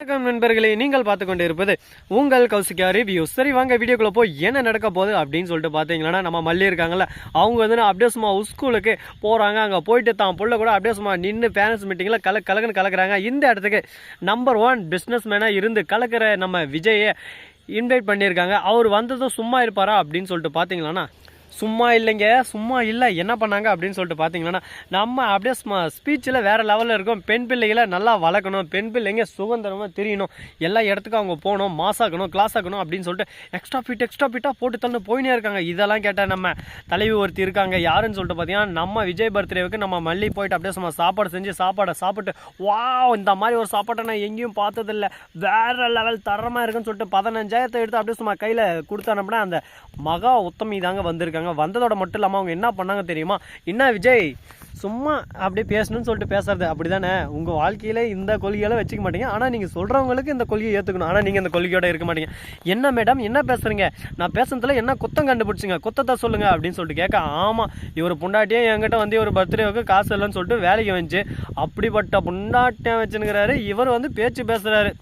வணக்கம் நண்பர்களே நீங்கள் பார்த்து கொண்டு இருப்பது உங்கள் கௌசிகா ரிவ்யூ சரி வாங்க வீடியோக்குள்ள போய் என்ன நடக்க போகுது அப்படின்னு சொல்லிட்டு பார்த்தீங்கன்னா நம்ம மல்லி இருக்காங்கல்ல அவங்க வந்து அப்படியே சும்மா ஸ்கூலுக்கு போகிறாங்க அங்கே போயிட்டு தான் புள்ள கூட அப்படியே சும்மா நின்று பேரண்ட்ஸ் மீட்டிங்கில் கல கலக்குன்னு கலக்குறாங்க. இந்த இடத்துக்கு நம்பர் ஒன் பிஸ்னஸ் மேனாக இருந்து கலக்கிற நம்ம விஜயை இன்வைட் பண்ணியிருக்காங்க. அவர் வந்ததும் சும்மா இருப்பாரா அப்படின்னு சொல்லிட்டு பார்த்தீங்கன்னா சும்மா இல்லைங்க சும்மா இல்லை என்ன பண்ணாங்க அப்படின்னு சொல்லிட்டு பார்த்தீங்கன்னா நம்ம அப்படியே ஸ்மா ஸ்பீச்சில் வேறு லெவலில் இருக்கும். பெண் பிள்ளைகளை நல்லா வளர்க்கணும். பெண் பிள்ளைங்க சுதந்திரமாக தெரியணும். எல்லா இடத்துக்கும் அவங்க போகணும் மாஸ் ஆகணும் கிளாஸ் ஆக்கணும் அப்படின்னு சொல்லிட்டு எக்ஸ்ட்ரா ஃபிட் எக்ஸ்ட்ரா ஃபிட்டாக போட்டு தந்து போயினே இருக்காங்க. இதெல்லாம் கேட்டால் நம்ம தலைவி ஒருத்தி இருக்காங்க. யாருன்னு சொல்லிட்டு பார்த்தீங்கன்னா நம்ம விஜய் பர்த்டேவுக்கு நம்ம மல்லி போயிட்டு அப்படியே சும்மா சாப்பாடு செஞ்சு சாப்பாடை சாப்பிட்டு வா இந்த மாதிரி ஒரு சாப்பாட்டை நான் எங்கேயும் பார்த்ததில்ல. வேற லெவல் தரமாக இருக்குன்னு சொல்லிட்டு பதினஞ்சாயிரத்தை எடுத்து அப்படியே சும்மா கையில் கொடுத்து அந்த மகா உத்தமி தாங்க வந்திருக்காங்க. வந்ததோட மட்டும் இல்லாமல் அவங்க என்ன பண்ணாங்க தெரியுமா? என்ன விஜய்? சும்மா அப்படியே பேசணும்னு சொல்லிட்டு பேசுறது அப்படி தானே உங்கள் வாழ்க்கையில் இந்த கொள்கையெல்லாம் வச்சுக்க மாட்டீங்க. ஆனால் நீங்கள் சொல்கிறவங்களுக்கு இந்த கொள்கையை ஏற்றுக்கணும் ஆனால் நீங்கள் இந்த கொள்கையோட இருக்க மாட்டீங்க. என்ன மேடம் என்ன பேசுகிறீங்க நான் பேசுனதுல என்ன குத்தம் கண்டுபிடிச்சிங்க? குத்தத்தை சொல்லுங்கள் அப்படின்னு சொல்லிட்டு கேட்க ஆமாம் இவர் புண்டாட்டியே என்கிட்ட வந்து இவர் பர்த்டேவுக்கு காசு இல்லைன்னு சொல்லிட்டு வேலைக்கு வந்துச்சு அப்படிப்பட்ட புண்டாட்டியம் வச்சுனுக்கிறாரு இவர் வந்து பேச்சு பேசுகிறாரு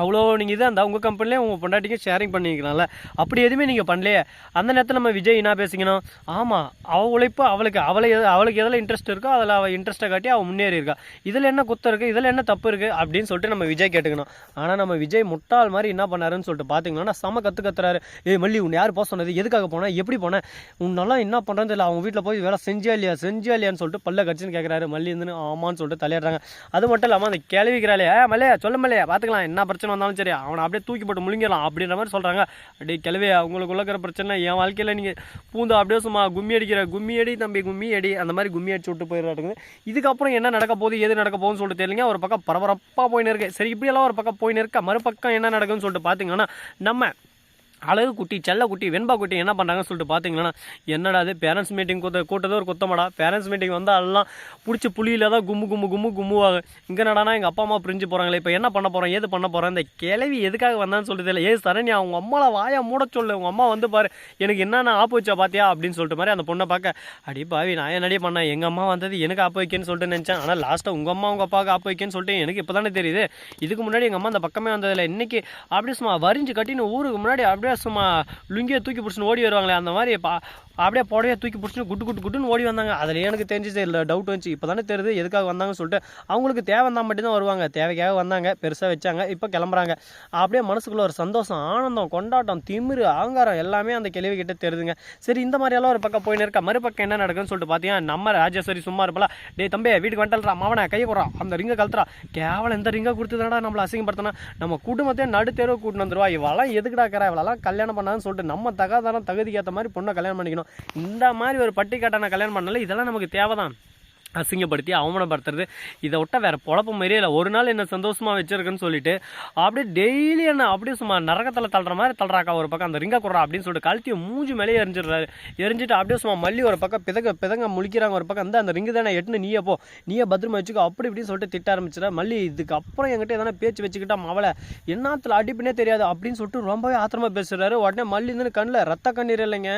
அவ்வளோ நீங்கள் இது அந்த உங்கள் கம்பெனிலே உங்கள் பொண்டாட்டிக்கு ஷேரிங் பண்ணிக்கலாம்ல. அப்படி எதுவுமே நீங்கள் பண்ணலையே. அந்த நேரத்தில் நம்ம விஜய் என்ன பேசிக்கணும்? ஆமாம் அவள் உழைப்பு அவளுக்கு அவளை எது அவளுக்கு எதில் இன்ட்ரெஸ்ட் இருக்கோ அதில் அவள் இன்ட்ரெஸ்ட்டை காட்டி அவள் முன்னேறி இருக்கா. இதில் என்ன குத்தம் இருக்குது இதில் என்ன தப்பு இருக்குது அப்படின்னு சொல்லிட்டு நம்ம விஜய் கேட்டுக்கணும். ஆனால் நம்ம விஜய் முட்டாள் மாதிரி என்ன பண்ணாருன்னு சொல்லிட்டு பார்த்தீங்கன்னா செம கற்று கத்துறாரு. ஏய் மல்லி உன்னை யார் போக சொன்னது? எதுக்காக போனேன் எப்படி போனேன் உன்னெல்லாம் என்ன பண்ணுறது இல்லை அவங்க வீட்டில் போய் வேலை செஞ்சா இல்லையா? செஞ்சா இல்லையான்னு சொல்லிட்டு பல்ல கட்சின்னு கேட்குறாரு மல்லி இருந்துன்னு ஆமான்னு சொல்லிட்டு தலையிடுறாங்க அது மட்டும் இல்லாமல் அந்த கேள்விக்கிறாளே மல்லையா சொல்ல மல்லையா பார்த்துக்கலாம் என்ன பிரச்சனை? வந்தாலும் சரி அவனை அப்படியே தூக்கி போட்டு முழுங்கிடலாம் அப்படின்ற மாதிரி சொல்கிறாங்க அப்படியே கிளவே அவங்களுக்குள்ள இருக்கிற பிரச்சனை என் வாழ்க்கையில் நீங்கள் பூந்து அப்படியே சும்மா கும்மி அடிக்கிற கும்மி அடி தம்பி கும்மி அடி அந்த மாதிரி கும்மி அடிச்சு விட்டு போயிடுறாங்க இதுக்கப்புறம் என்ன நடக்க போகுது எது நடக்க போகுதுன்னு சொல்லிட்டு தெரியலங்க. ஒரு பக்கம் பரபரப்பாக போயின்னு இருக்கு. சரி இப்படியெல்லாம் ஒரு பக்கம் போயின்னு இருக்க. மறுபக்கம் என்ன நடக்குதுன்னு சொல்லிட்டு பார்த்தீங்கன்னா நம்ம அழகு குட்டி செல்ல குட்டி வெண்பா குட்டி என்ன பண்ணுறாங்கன்னு சொல்லிட்டு பார்த்தீங்கன்னா என்னடா அது பேரண்ட்ஸ் மீட்டிங் கூட்ட கூட்டது ஒரு குத்தமாடா. பேரண்ட்ஸ் மீட்டிங் வந்து எல்லாம் பிடிச்ச புளியில் தான் கும்மு கும்மு கும்மு கும்முவாங்க. இங்கே என்னடானா எங்கள் அப்பா அம்மா பிரிஞ்சு போகிறாங்களே இப்போ என்ன பண்ண போகிறோம் ஏது பண்ண போகிறோம் இந்த கிளவி எதுக்காக வந்தான்னு சொல்லிட்டு தெரியல. ஏ சரண்யா அவங்க அம்மாவை வாயை மூட சொல்லு உங்கள் அம்மா வந்து பாரு எனக்கு என்னென்ன ஆப்பு வச்சா பார்த்தியா அப்படின்னு சொல்லிட்டு மாதிரி அந்த பொண்ணை பார்க்க அடி பாவி நான் என்னடி பண்ணேன் எங்கள் அம்மா வந்தது எனக்கு ஆப்பு வைக்கன்னு சொல்லிட்டு நினச்சேன். ஆனால் லாஸ்ட்டாக உங்கள் அம்மா உங்கள் அப்பாவுக்கு ஆப்பு வைக்கன்னு சொல்லிட்டு எனக்கு இப்போ தானே தெரியுது. இதுக்கு முன்னாடி எங்கள் அம்மா அந்த பக்கமே வந்ததில்லை. இன்றைக்கி அப்படி சும்மா வரிஞ்சு கட்டின்னு ஊருக்கு முன்னாடி அப்படி அப்படியே சும்மா லுங்கியை தூக்கி பிடிச்சின்னு ஓடி வருவாங்களே அந்த மாதிரி பா அப்படியே புடவையை தூக்கி பிடிச்சிட்டு குட்டு குட்டு குட்டுன்னு ஓடி வந்தாங்க. அதில் எனக்கு தெரிஞ்சது இல்லை டவுட் வந்துச்சு. இப்போ தானே தெரியுது எதுக்காக வந்தாங்கன்னு சொல்லிட்டு. அவங்களுக்கு தேவை வந்தால் மட்டும்தான் வருவாங்க. தேவைக்காக வந்தாங்க பெருசாக வச்சாங்க இப்போ கிளம்புறாங்க. அப்படியே மனசுக்குள்ள ஒரு சந்தோஷம் ஆனந்தம் கொண்டாட்டம் திமிரு ஆங்காரம் எல்லாமே அந்த கேள்வி கிட்ட தெரியுதுங்க. சரி இந்த மாதிரியெல்லாம் ஒரு பக்கம் போயின்னு இருக்கா? மறுபக்கம் என்ன நடக்குதுன்னு சொல்லிட்டு பார்த்தீங்கன்னா நம்ம ராஜேஸ்வரி சும்மா இருப்பல. டே தம்பி வீட்டுக்கு வந்துட்டா மாவனை கையை போடுறான் அந்த ரிங்கை கலத்துறா கேவலம் இந்த ரிங்கை கொடுத்துதாடா நம்மளை அசிங்கப்படுத்தினா. நம்ம குடும்பத்தையே நடுத்தேர்வு கூட்டின்னு வந்துருவா. இவெல்லாம் எதுக்குடா இருக்கிறா? இவளெல்லாம் கல்யாணம் பண்ணான்னு சொல்லிட்டு நம்ம தகாதாரம் தகுதிக்கு ஏற்ற மாதிரி பொண்ணை கல்யாணம் பண்ணிக்கணும். இந்த மாதிரி ஒரு பட்டிக்காட்டான கல்யாணம் பண்ணல இதெல்லாம் நமக்கு தேவைதான். அசிங்கப்படுத்தி அவமானப்படுத்துறது. இதை விட்டால் வேறு பொழப்பு மாதிரியே இல்லை. ஒரு நாள் என்ன சந்தோஷமாக வச்சிருக்குன்னு சொல்லிட்டு அப்படியே டெய்லி என்ன அப்படியே சும்மா நரகத்தில் தள்ளுற மாதிரி தள்ளுறாக்கா ஒரு பக்கம். அந்த ரிங்க குடுறா அப்படின்னு சொல்லிட்டு கழுத்தியை மூஞ்சி மேலேயே எரிஞ்சிடுறாரு. எரிஞ்சிட்டு அப்படியே சும்மா மல்லி ஒரு பக்கம் பிதங்க பிதங்க முழிக்கிறாங்க ஒரு பக்கம். அந்த அந்த ரிங்கு தானே எட்டுன்னு நீயே போ. நீயே பத்திரமா வச்சுக்கோ. அப்படி இப்படின்னு சொல்லிட்டு திட்ட ஆரம்பிச்சிட மல்லி இதுக்கு அப்புறம் என்கிட்ட எதனா பேச்சு வச்சுக்கிட்டா மவளை. என்னத்துல அடிப்புனே தெரியாது அப்படின்னு சொல்லிட்டு ரொம்பவே ஆத்திரமா பேசுறாரு. உடனே மல்லிந்துன்னு கண்ணில் ரத்த கண்ணீர் இல்லைங்க.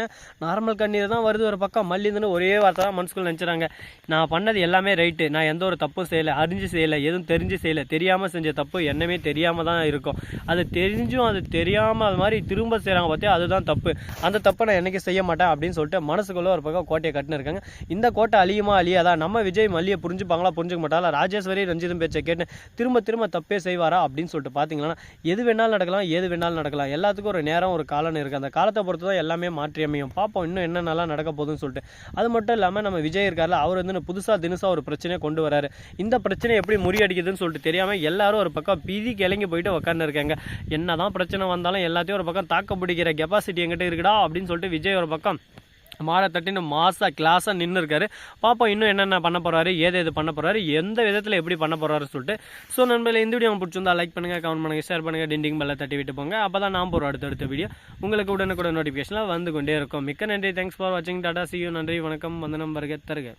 நார்மல் கண்ணீர் தான் வருது ஒரு பக்கம். மல்லிந்துன்னு ஒரே வார்த்தை தான் மனசுக்குள்ள நினச்சிறாங்க. நான் பண்ண பண்ணது எல்லாமே ரைட்டு நான் எந்த ஒரு தப்பும் செய்யலை அறிஞ்சு செய்யலை எதுவும் தெரிஞ்சு செய்யலை. தெரியாமல் செஞ்ச தப்பு என்னமே தெரியாமல் தான் இருக்கும். அது தெரிஞ்சும் அது தெரியாமல் அது மாதிரி திரும்ப செய்கிறாங்க பார்த்தியா அதுதான் தப்பு. அந்த தப்பை நான் என்னைக்கு செய்ய மாட்டேன் அப்படின்னு சொல்லிட்டு மனசுக்குள்ளே ஒரு பக்கம் கோட்டையை கட்டினிருக்காங்க இந்த கோட்டை அழியுமா அழியாதா? நம்ம விஜய் மல்லியை புரிஞ்சுப்பாங்களா புரிஞ்சுக்க மாட்டாங்களா? ராஜேஸ்வரி ரஞ்சிதம் பேச்சை கேட்டு திரும்ப திரும்ப தப்பே செய்வாரா அப்படின்னு சொல்லிட்டு பார்த்தீங்கன்னா எது வேணாலும் நடக்கலாம் ஏது வேணாலும் நடக்கலாம். எல்லாத்துக்கும் ஒரு நேரம் ஒரு காலம் இருக்குது அந்த காலத்தை பொறுத்து தான் எல்லாமே மாற்றி அமையும் பார்ப்போம் இன்னும் என்னென்னலாம் நடக்க போகுதுன்னு சொல்லிட்டு. அது மட்டும் இல்லாமல் நம்ம விஜய் இருக்கார்ல அவர் வந்து முழுசாக தினுசாக ஒரு பிரச்சனையை கொண்டு வராரு. இந்த பிரச்சனை எப்படி முறியடிக்குதுன்னு சொல்லிட்டு தெரியாமல் எல்லாரும் ஒரு பக்கம் பிதி கிளங்கி போயிட்டு உக்காந்துருக்காங்க. என்ன என்னதான் பிரச்சனை வந்தாலும் எல்லாத்தையும் ஒரு பக்கம் தாக்க பிடிக்கிற கெப்பாசிட்டி எங்கிட்ட இருக்குடா அப்படின்னு சொல்லிட்டு விஜய் ஒரு பக்கம் மாலை தட்டின்னு மாசாக கிளாஸாக நின்று இருக்காரு பாப்போம் இன்னும் என்னென்ன பண்ண போகிறாரு ஏது எது பண்ண போகிறாரு எந்த விதத்தில் எப்படி பண்ண போகிறாருன்னு சொல்லிட்டு. ஸோ நண்பர்களே இந்த வீடியோ பிடிச்சிருந்தா லைக் பண்ணுங்கள் கமெண்ட் பண்ணுங்கள் ஷேர் பண்ணுங்கள் டிண்டிங் பெல்ல தட்டி விட்டு போங்க. அப்போ தான் நான் போகிற அடுத்தடுத்த வீடியோ உங்களுக்கு உடனுக்குடன் நோட்டிஃபிகேஷனில் வந்து கொண்டே இருக்கும். மிக்க நன்றி. தேங்க்ஸ் ஃபார் வாட்சிங் டாடா சியூ நன்றி வணக்கம். வந்தனம் வருக தருக.